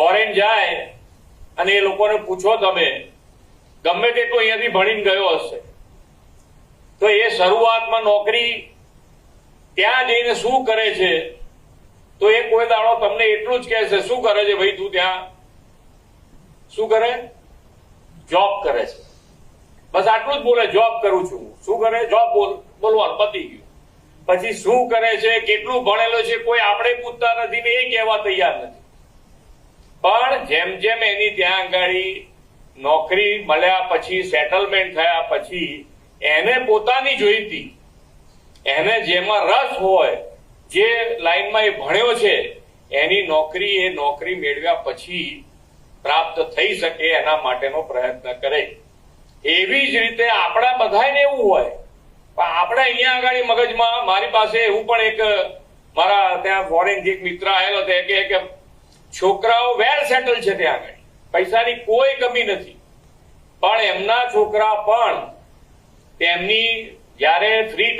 Foreign જાય અને એ લોકોને પૂછો તમે, ગમે તેટલું અહીંયાથી ભણીને ગયો હશે. તો એ શરૂઆતમાં નોકરી ત્યાં જઈને શું કરે છે? તો એ કોઈ દાડો તમને એટલું જ કહેશે શું કરે છે ભાઈ તું ત્યાં? શું કરે? જોબ કરે છે. બસ આટલું જ બોલે જોબ કરું છું. શું કરે? જોબ બોલ, બોલવાનું પતી ગયું. પછી શું કરે છે, કેટલું ભણેલો છે, કોઈ આપણે પૂછતા નથી ને એ કહેવા તૈયાર નથી. જેમ જેમ એની ત્યાં આગાડી નોકરી મળ્યા પછી સેટલમેન્ટ થયા પછી, એને પોતાની જોઈતી. એને જેમાં રસ હોય, જે લાઈનમાં એ ભણ્યો છે, એની નોકરી એ નોકરી મેળવ્યા પછી પ્રાપ્ત થઈ શકે એના માટેનો પ્રયત્ન કરે. એવી જ રીતે આપણા બધાને એવું હોય. પણ આપણે અહીંયા આગળ મગજમાં મારી પાસે એવું પણ એક મારા ત્યાં ફોરેન એક મિત્ર આવેલો તે કે છોકરાઓ વેલ સેટલ છે ત્યાં આગળ. પૈસાની કોઈ કમી નથી. પણ એમના છોકરા પણ તેમની જ્યારે ફ્રી ટાઈમ